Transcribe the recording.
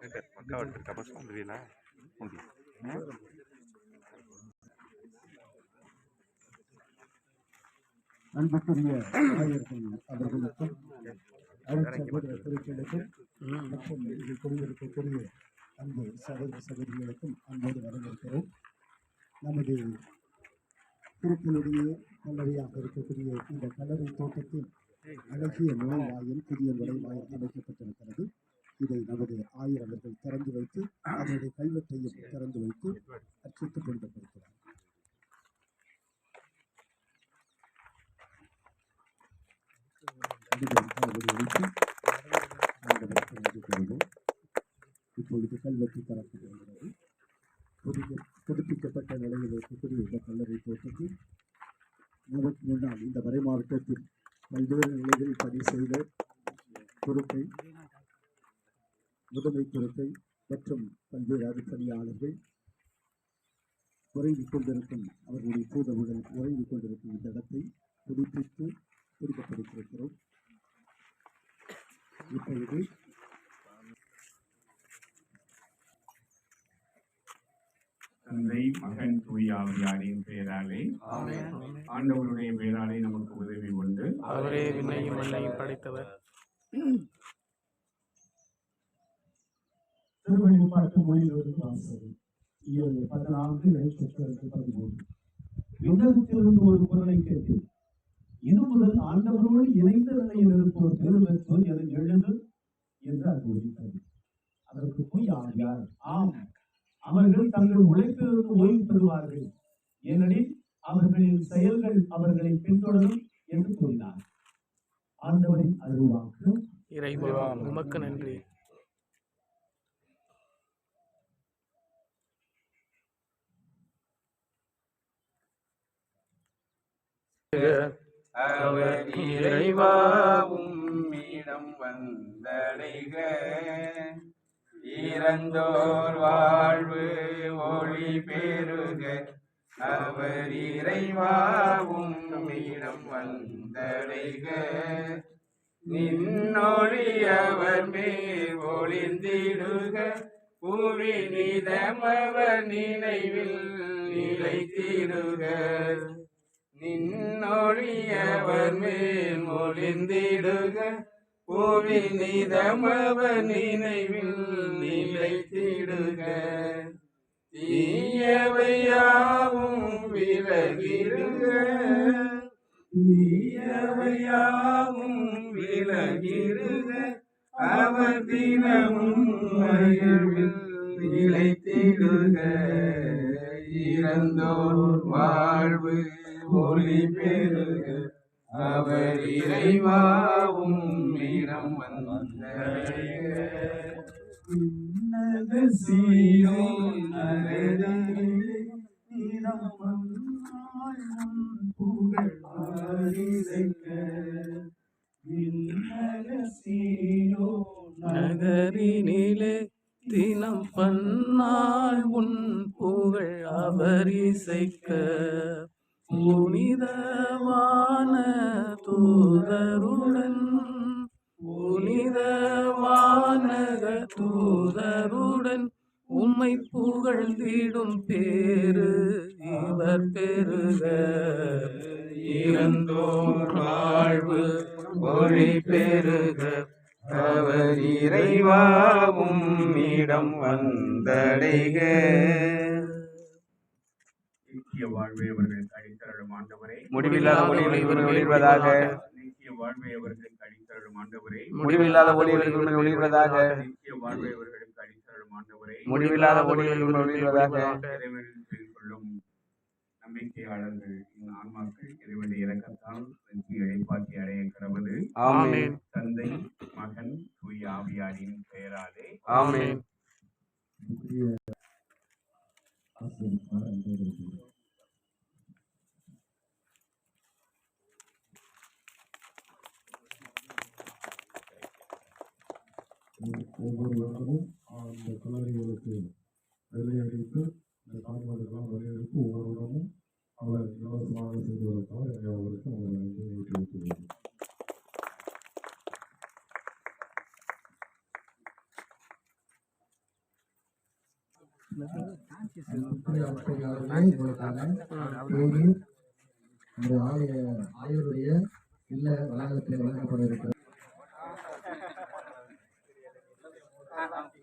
மக்கள் tapos alhamdulillah hindi அன்புக்குரிய ஆயர்கள் அவர்களுக்கும் அருட்சகோதர திருச்சலுக்கும் மற்றும் இங்கு குடியிருக்கக்கூடிய அன்பு சகோதர சகோதரிகளுக்கும் அன்போடு வரவேற்கிறோம். நமது திருப்பலுடைய கல்லறையாக இருக்கக்கூடிய இந்த கல்லறை தோட்டத்தில் அழகிய நுழைவாயில் புதிய நுழைவாயில் அமைக்கப்பட்டிருக்கிறது இதை நமது ஆயர் அவர்கள் திறந்து வைத்து அதனுடைய கைவற்றையும் திறந்து வைத்து அர்ச்சித்துக் கொண்டிருக்கிறார். இப்பொழுது கல்வெட்டு தரப்படுகிறது புதுப்பி- புதுப்பிக்கப்பட்ட நிலையில் இருக்கக்கூடிய இந்த கல்லறை தோட்டத்தில் நமக்கு முன்னால் இந்த வரை மாவட்டத்தில் பல்வேறு நிலைகளில் பதிவு செய்த பொறுப்பை முதன்மை பொறுப்பை மற்றும் பல்வேறு அதிபதியாளர்கள் உறைந்து கொண்டிருக்கும் அவர்களுடைய பூதவுகள் உறைந்து கொண்டிருக்கும் இந்த இடத்தை புதுப்பித்து கொடுக்கப்படுத்திருக்கிறோம் இப்பொழுது தந்தை மகன் தூயாவியாரின் பெயராலே ஆண்டவருடைய பெயராலே நமக்கு உதவி உண்டு. அவரே விண்ணையும் மண்ணையும் படைத்தவர். திருவள்ளி பார்க்கும் மொழியிலிருந்து வாசகம் இயல் பதினான்கு நெருக்கத்திற்கு பதிமூன்று. விண்ணகத்திலிருந்து ஒரு குரலை கேட்டு இது முதல் ஆண்டவரோடு இணைந்த நிலையில் இருப்போர் பெருமெற்றோர் என எழுந்து என்று அது ஒழித்தது அதற்கு போய் ஆகியார் ஆம். அவர்கள் தங்கள் உழைப்பிலிருந்து ஓய்வு பெறுவார்கள். ஏனெனில் அவர்களின் செயல்கள் அவர்களை பின்தொடரும் என்று கூறினார். ஆண்டவரின் அருள்வாக்கு. இறைவா உமக்கு நன்றி. அவர் இறைவாவும் இடம் வந்தடைக இறந்தோர் வாழ்வு ஒளி பெருக அவர் இறைவாவும் இடம் வந்தடைக நின்னொழி அவர் மேல் ஒளிந்திடுக புவி நிதமவர் நினைவில் நிலைத்திடுக. நின்னொழியவர் மேல் மொழிந்திடுக. புவி நிதமவர் நினைவில் நிலைத்திடுக. தீயவையாவும் விலகிடுக. தீயவையாவும் விலகிடுக. அவர் தினமும் மகிழ்வில் நிலைத்திடுக. இறந்தோர் வாழ்வு ஒளி பெருக அவர் இறைவாவும் இடம் வந்த சீரும் புகழ் ஆரிசைக்க. நகரினிலே தினம் பன்னால் உன் புகழ் அவரிசைக்க இசைக்க புனிதவான தூதருடன் புனிதவானக தூதருடன் உம்மை புகழ்ந்திடும் பேரு இவர் பெருக இறந்தோர் வாழ்வு ஒளி பெருக அவர் இறைவாவும் இடம் வந்தடைக. நித்திய வாழ்வை அவர்களுக்கு அளித்தருளும் ஆண்டவரே. முடிவில்லாத ஒளிர்வதாக நித்திய வாழ்வை அவர்களுக்கு அளித்தருளும் ஆண்டவரே. முடிவில்லாத ஒளிர்வதாக நித்திய வாழ்வை அவர்களுக்கு அளித்தருளும் ஆண்டவரே. முடிவில்லாத ஒளிர்வதாக கொள்ளும் நம்பிக்கையாளர்கள் இந்த ஆன்மாக்கள் இறைவனுடைய இறக்கத்தால் வெற்றி இழைப்பாக்கி அடைய கடவுது ஆமென். தந்தை மகன் தூய ஆவியாரின் பெயராலே. ஆமென். ஒவ்வொரு வருடமும் அந்த கல்லறைகளுக்கு வெள்ளையடித்து இந்த கால்வாய்கள்லாம் வரையறுத்து ஒவ்வொரு வருடமும் அவளை இலவசமாக செய்வதற்காக வருவதற்காக என்னை அவர்களுக்கு நன்றி ஊட்டி வைத்துள்ளது தேதி ஆலய ஆயருடைய இல்ல வளாகத்தில் வழங்கப்பட இருக்கிறது. Gracias.